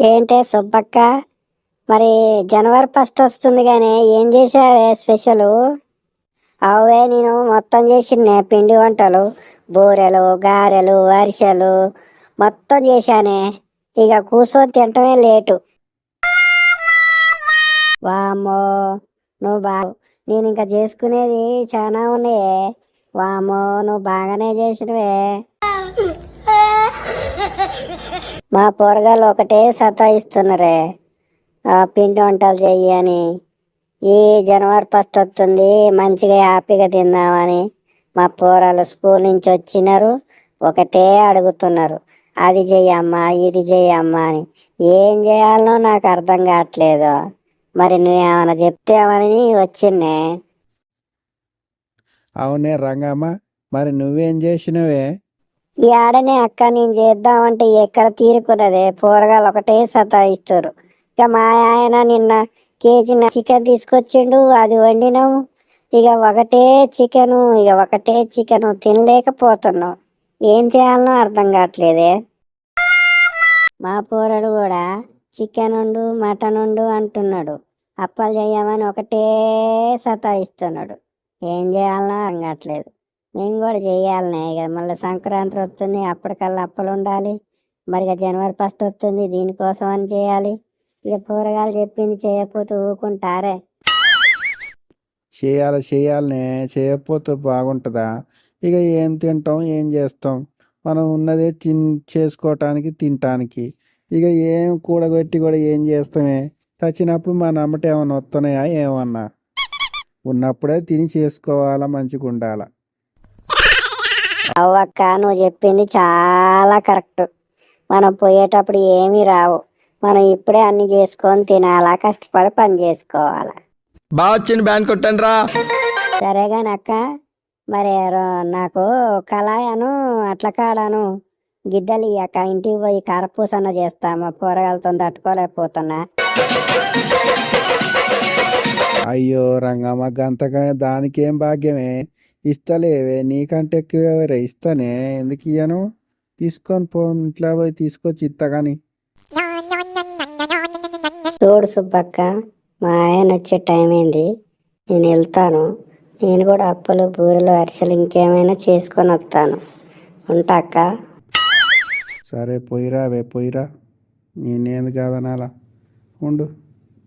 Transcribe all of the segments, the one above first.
ఏంటే సుబ్బక్క? మరి జనవరి ఫస్ట్ వస్తుంది కానీ ఏం చేసావే స్పెషల్? అవే నేను మొత్తం చేసినే పిండి వంటలు బూరెలు గారెలు అరిసెలు మొత్తం చేశానే. ఇక కూర్చొని తింటమే లేటు. వామ్మో నువ్వు బా నేను ఇంకా చేసుకునేది చాలా ఉన్నాయే. వామ్మో నువ్వు బాగానే చేసినవే. మా పోరగాళ్ళు ఒకటే సతాయిస్తున్నారే. ఆ పిండి వంటలు చెయ్యి అని. ఈ జనవరి ఫస్ట్ వస్తుంది మంచిగా హ్యాపీగా తిందామని మా పోరాలు స్కూల్ నుంచి వచ్చినారు ఒకటే అడుగుతున్నారు. అది చెయ్యమ్మా ఇది చెయ్యమ్మా అని. ఏం చేయాలనో నాకు అర్థం కావట్లేదు. మరి నువ్వేమైనా చెప్తావని వచ్చిందే అవునే రంగమ్మ మరి నువ్వేం చేసినవే? ఈ ఆడనే అక్క నేను చేద్దామంటే ఎక్కడ తీరుకున్నదే? పోరగాళ్ళు ఒకటే సతాయిస్తారు. ఇక మా ఆయన నిన్న కేజీ చికెన్ తీసుకొచ్చిండు అది వండినాము. ఇక ఒకటే చికెను ఇక ఒకటే చికెను తినలేకపోతున్నాం. ఏం చేయాలనో అర్థం కావట్లేదే. మా పోరడు కూడా చికెన్ ఉండు మటన్ ఉండు అంటున్నాడు. అప్పలు చేయమని ఒకటే సతాయిస్తున్నాడు. ఏం చేయాలనో అర్థం కావట్లేదు. మేము కూడా చేయాలనే ఇక. మళ్ళీ సంక్రాంతి వస్తుంది అప్పటికల్లా అప్పలు ఉండాలి. మరి ఇక జనవరి ఫస్ట్ వస్తుంది దీనికోసం అని చేయాలి. ఇక కూరగాయలు చెప్పింది చేయకపోతే ఊకుంటారే చేయాలి చేయాలనే చేయకపోతే బాగుంటుందా? ఇక ఏం తింటాం ఏం చేస్తాం? మనం ఉన్నదే తిన్ చేసుకోవటానికి తినటానికి ఇక ఏం కూడగొట్టి కూడా ఏం చేస్తామే? చచ్చినప్పుడు మా నమ్మట ఏమన్నా వస్తున్నాయా ఏమన్నా? ఉన్నప్పుడే తిని చేసుకోవాలా మంచిగా ఉండాలా అవ్వక్క నువ్వు చెప్పింది చాలా కరెక్ట్. మనం పోయేటప్పుడు ఏమీ రావు. మనం ఇప్పుడే అన్ని చేసుకొని తినాలా కష్టపడి పని చేసుకోవాలా. బాగా వచ్చింది బ్యాన్ కొట్టండి రా. సరే కానీ అక్క మరి నాకు కళాయను అట్ల కాడను గిద్దలు అక్క ఇంటికి పోయి కారపూసన్న చేస్తా మా కూరగాయలతో తట్టుకోలేకపోతున్నా. అయ్యో రంగమ్మ గంతగా దానికేం భాగ్యమే? ఇస్తలేవే నీకంటే ఎక్కువ ఎవరే ఇస్తానే. ఎందుకు ఇయ్యను? తీసుకొని పో ఇంట్లో పోయి తీసుకొచ్చి ఇస్తా కానీ చూడు సుబ్బక్క మా ఆయన వచ్చే టైం అయింది. నేను వెళ్తాను. నేను కూడా అప్పులు బూరెలు అరిసెలు ఇంకేమైనా చేసుకొని వస్తాను. ఉంటా అక్క. సరే పోయిరా వే పోయిరా. నేనేంది కాదనాలా? ఉండు.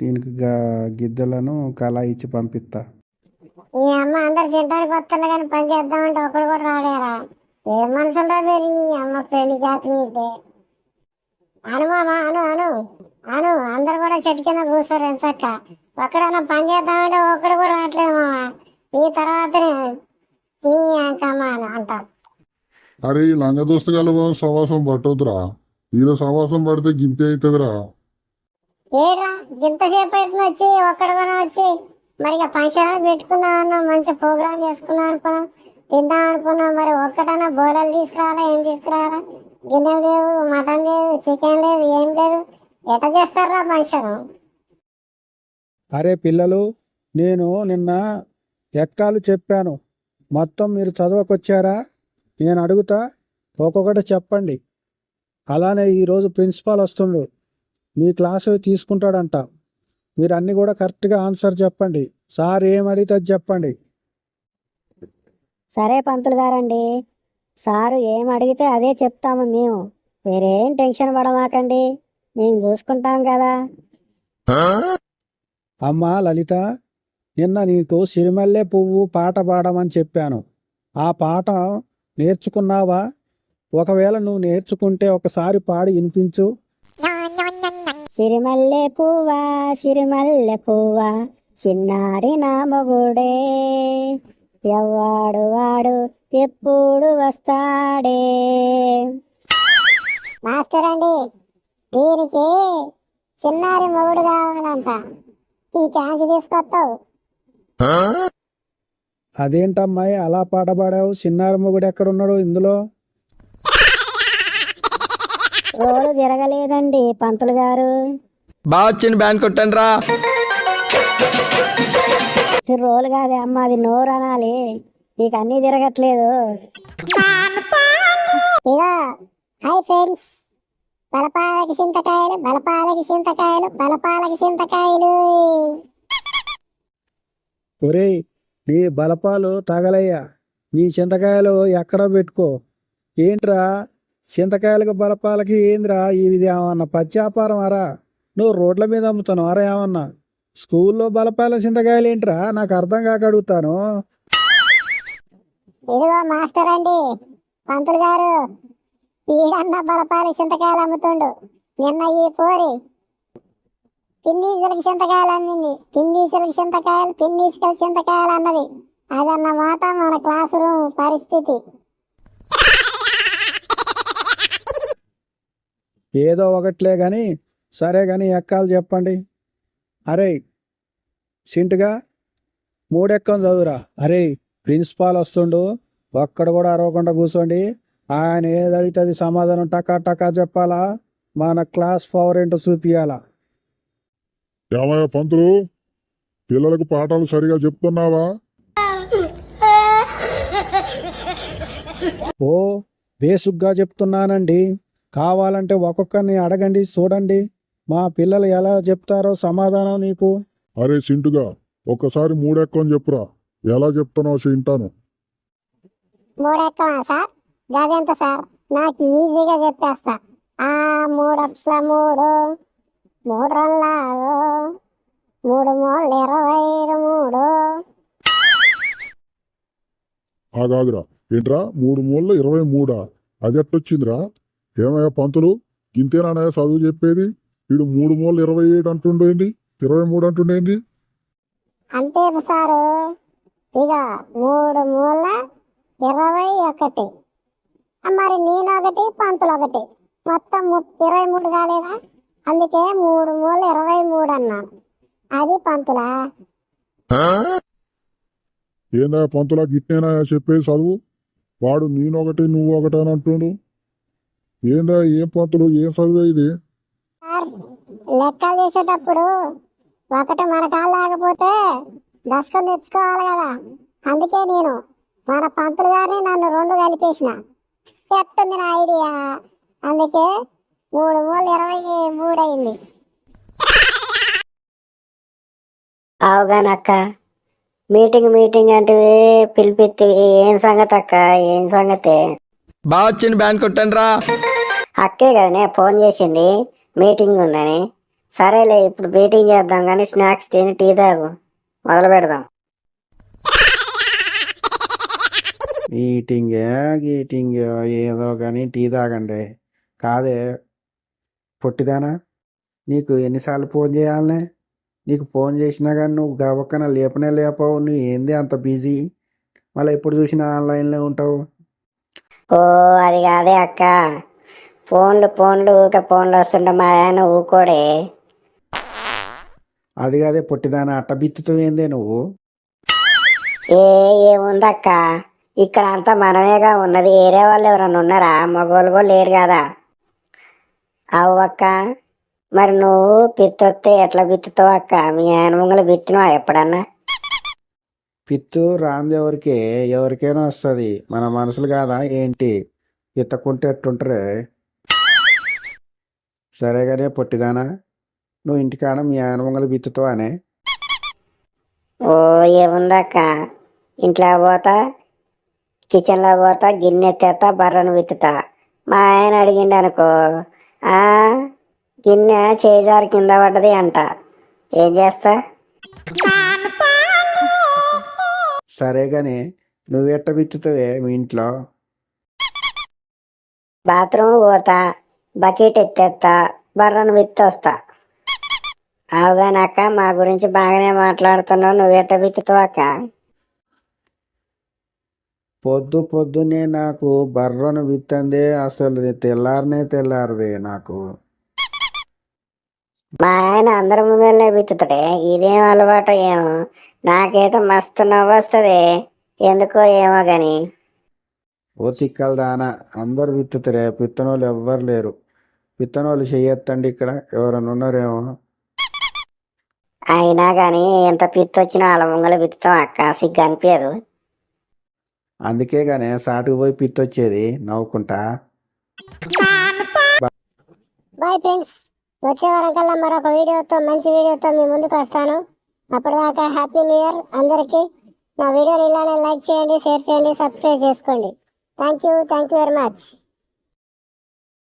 దీనికి గా గిద్దలను కళ ఇచ్చి పంపిస్తా ఈ అమ్మ అందరు తింటానికి వస్తున్నా కానీ పని చేద్దామంటే ఒకడు కూడా రాడేరా ఏ మనసు ఉండదు ఈ అమ్మ ఫ్రెండ్ జాతి అను మామ అను అను అను అందరు కూడా చెట్టు కింద కూర్చోరు ఎంచక్క ఒక్కడన్నా పని చేద్దామంటే ఒక్కడు కూడా రావట్లేదు మామ. ఈ తర్వాతనే ఈ అంకమ్మ అని అంటాం. అరే ఈ లంగ దోస్తగాల సవాసం పట్టొద్దురా. వీళ్ళ సవాసం పడితే గింతే అవుతుందిరా ఏరా ఇంతసేపు అయితే వచ్చి ఒక్కడు కూడా వచ్చి మరి ఇక ఫంక్షన్ పెట్టుకుందాం అన్నాం మంచి ప్రోగ్రామ్ చేసుకుందాం అనుకున్నాం తిందాం అనుకున్నాం మరి ఒక్కటన్నా బోలలు తీసుకురావాలా ఏం తీసుకురావాలా? గిన్నెలు లేవు మటన్ లేదు చికెన్ లేదు ఏం లేదు. ఎట చేస్తారా ఫంక్షన్? అరే పిల్లలు నేను నిన్న ఎక్కాలు చెప్పాను. మొత్తం మీరు చదవకొచ్చారా? నేను అడుగుతా ఒక్కొక్కటి చెప్పండి. అలానే ఈరోజు ప్రిన్సిపాల్ వస్తుండు. మీ క్లాసు తీసుకుంటాడంట. మీరు అన్నీ కూడా కరెక్ట్గా ఆన్సర్ చెప్పండి. సార్ ఏం అడిగితే అది చెప్పండి. సరే పంతులు గారండి. సారు ఏం అడిగితే అదే చెప్తాము మేము. మీరేం టెన్షన్ పడమాకండి. మేము చూసుకుంటాం కదా. అమ్మా లలిత నిన్న నీకు సిరిమల్లె పువ్వు పాట పాడమని చెప్పాను. ఆ పాట నేర్చుకున్నావా? ఒకవేళ నువ్వు నేర్చుకుంటే ఒకసారి పాడి వినిపించు. సిరిమల్లె పువ్వా సిరిమల్లె పువ్వా చిన్నారి నా మొగుడే ఎవ్వాడు వాడు ఎప్పుడు వస్తాడే మాస్టర్ అండి దీనికి చిన్నారి మొగుడు కావాలంట ఈ ఛాన్స్ తీసుకొస్తావు అదేంటమ్మాయి అలా పాట పాడావు? చిన్నారి మొగుడు ఎక్కడున్నాడు ఇందులో? రోడ్డు తిరగలేదండి పంతులు గారు. బాగా వచ్చింది బ్యాన్ కొట్టండి రా. ఇది రోలు కాదే అమ్మ అది నోరు అనాలి. నీకు అన్నీ తిరగట్లేదు. Hi friends. బలపాలకి చింతకాయలు బలపాలకి చింతకాయలు బలపాలకి చింతకాయలు. ఒరేయ్ నీ బలపాలు తగలయ్యా. నీ చింతకాయలు ఎక్కడ పెట్టుకో. ఏంట్రా? చింతకాయలకు బలపాలకి ఏందిరా ఇది ఏమన్నా? పచ్చాపారం అరా నువ్వు రోడ్ల మీద అమ్ముతాను అరా ఏమన్నా? స్కూల్లో బలపాల చింతకాయలు ఏంట్రా నాకు అర్థం కాక అడుగుతాను. ఇదిగో మాస్టర్ అండి పంతులు గారు ఈడన్న బలపాలి చింతకాయలు అమ్ముతుండు. నిన్న ఈ పోరి పిన్నీసులకు చింతకాయలు అమ్మింది. పిన్నీసులకు చింతకాయలు పిన్నీసుకల చింతకాయలు అన్నది. అదన్నమాట మన క్లాస్ రూమ్ పరిస్థితి. ఏదో ఒకట్లే కానీ సరే కానీ ఎక్కాలు చెప్పండి. అరే సింటుగా మూడెక్కం చదువురా. అరే ప్రిన్సిపాల్ వస్తుండు ఒక్కడ కూడా అరవకుండా కూర్చోండి. ఆయన ఏది అడిగితే అది సమాధానం టకా టకా చెప్పాలా? మన క్లాస్ పవర్ ఏంటో చూపియాలా? ఏమయ్య పంతులు? పిల్లలకు పాఠాలు సరిగా చెప్తున్నావా? ఓ బేసుగ్గా చెప్తున్నానండి. కావాలంటే ఒక్కొక్కరిని అడగండి చూడండి. మా పిల్లలు ఎలా చెప్తారో సమాధానం నీకు? అరే సింటుగా ఒక్కసారి మూడెక్కని చెప్పురా. ఎలా చెప్తున్నావు వింటాను. మూడెక్కమా సార్? గదెంత సార్? నాకు ఈజీగా చెప్పేస్తా. ఆ మూడట్ల మూడు మూడు మూడు మూడు ఇరవై మూడు. ఆగాదురా. ఏంట్రా? మూడు మూల ఇరవై మూడా? అది ఎట్టొచ్చిందిరా ఏమయ్యా పంతులు? ఇంతేనానయ్య చదువు చెప్పేది? వీడు మూడు మూల ఇరవై ఏడు అంటుండేంది ఇరవై మూడు అంటుండేంది అంతే సారు? ఇక మూడు మూల ఇరవై ఒకటి. మరి నేను ఒకటి పంతులు ఒకటి. మొత్తం ఇరవై మూడు కాలేదా? అందుకే మూడు మూల ఇరవై మూడు అన్నాను అది పంతులా? ఏందా పంతులా గిట్నేనా చెప్పేది చదువు వాడు నేనొకటి నువ్వు ఒకటి అని అంటుండు. ఏందా ఏం పంతులు ఏం చదువు ఇది? సార్ లెక్కలు చేసేటప్పుడు ఒకటి మన కాళ్ళు లేకపోతే దశకం తెచ్చుకోవాలి కదా. అందుకే నేను మన పంతులు గారిని నన్ను రెండు కలిపేసిన. ఎట్టుంది నా ఐడియా. అందుకే మూడు మూడు ఇరవై మూడు అయింది. అవగానక్క మీటింగ్ మీటింగ్ అంటే పిలిపిత్తి ఏం సంగతి అక్క ఏం సంగతి? బాగా వచ్చింది బ్యాన్ కొట్టండి రా అక్కే కదనే ఫోన్ చేసింది. మీటింగ్ ఉందని. సరేలే ఇప్పుడు మీటింగ్ చేద్దాం కానీ స్నాక్స్ తిని టీ తాగు. మొదలు పెడదాం. మీటింగ్ గీటింగ్ ఏదో కానీ టీ తాగండి. కాదే పొట్టిదానా? నీకు ఎన్నిసార్లు ఫోన్ చేయాలనే? నీకు ఫోన్ చేసినా కానీ నువ్వు గవ్వక్కన లేపనే లేపవు. నువ్వు ఏంది అంత బిజీ? మళ్ళీ ఎప్పుడు చూసినా ఆన్లైన్లో ఉంటావు. ఓ అది కాదే అక్క. ఫోన్లు ఫోన్లు ఊక ఫోన్లు వస్తుంటే మా ఆయన ఊకోడే. అది కాదే పొట్టిదానా అట్ట బిత్తుతావు ఏందే నువ్వు? ఏ ఏముందక్క? ఇక్కడ అంతా మనమేగా ఉన్నది. ఏరే వాళ్ళు ఎవరన్నా ఉన్నారా? మగవాళ్ళు కూడా లేరు కదా. అవు అక్క మరి నువ్వు పిత్తొస్తే ఎట్లా బిత్తుతావు అక్క? మీ ఆయన ముంగల బిత్తినవా ఎప్పుడన్నా? పిత్తు రాంది ఎవరికే? ఎవరికైనా వస్తుంది. మన మనుషులు కాదా? ఏంటి? ఎత్తకుంటే ఎట్టుంటారే? సరేగానే పొట్టిదానా. నువ్వు ఇంటికాడ మీ ఆయన ముంగలు బిత్తుతావానే ఓ ఏముందక్క? ఇంట్లో పోతా కిచెన్లో పోతా గిన్నె ఎత్తేస్తా బర్రను విత్తుతా. మా ఆయన అడిగిండు అనుకో ఆ గిన్నె చేజారు కింద పడ్డది అంట. ఏం చేస్తా? సరేగానే నువ్వెట్ట బిత్తుతావే మీ ఇంట్లో? బాత్రూమ్ పోతా బకెట్ ఎత్తేస్తా బర్రను విత్తొస్తా. అవుగానక్క మా గురించి బాగానే మాట్లాడుతున్నావు నువ్వెట్ట విత్తుతావు అక్క? పొద్దు పొద్దునే నాకు బర్రను విత్తందే అసలు తెల్లారనే తెల్లారదే నాకు. మా ఆయన అందరి ముందరనే విత్తుతాడే ఇదేం అలవాటు ఏమో. నాకైతే మస్తు నవ్వు వస్తుంది. ఎందుకో ఏమో గాని. ఓ తిక్కల దానా అందరు విత్తుతారే పిత్తనోళ్ళు ఎవ్వరు లేరు. పిత్తనోళ్ళు చెయ్యొత్తండి ఇక్కడ. ఎవరైనా ఉన్నారేమో. అయినా కానీ ఎంత పిత్తి వచ్చినా వాళ్ళ ముంగల విత్తుతాం అక్క. సిగ్గు అనిపించదు అందుకే గానే సాటుకు పోయి పిత్తొచ్చేది నవ్వుకుంటా. బాయ్ ఫ్రెండ్స్ వచ్చే వారం కల్లా మరొక వీడియోతో మంచి వీడియోతో మీ ముందుకు వస్తాను. అప్పటిదాకా హ్యాపీ న్యూ ఇయర్ అందరికీ. నా వీడియోని ఇలానే లైక్ చేయండి షేర్ చేయండి సబ్స్క్రైబ్ చేసుకోండి. Thank you thank you very much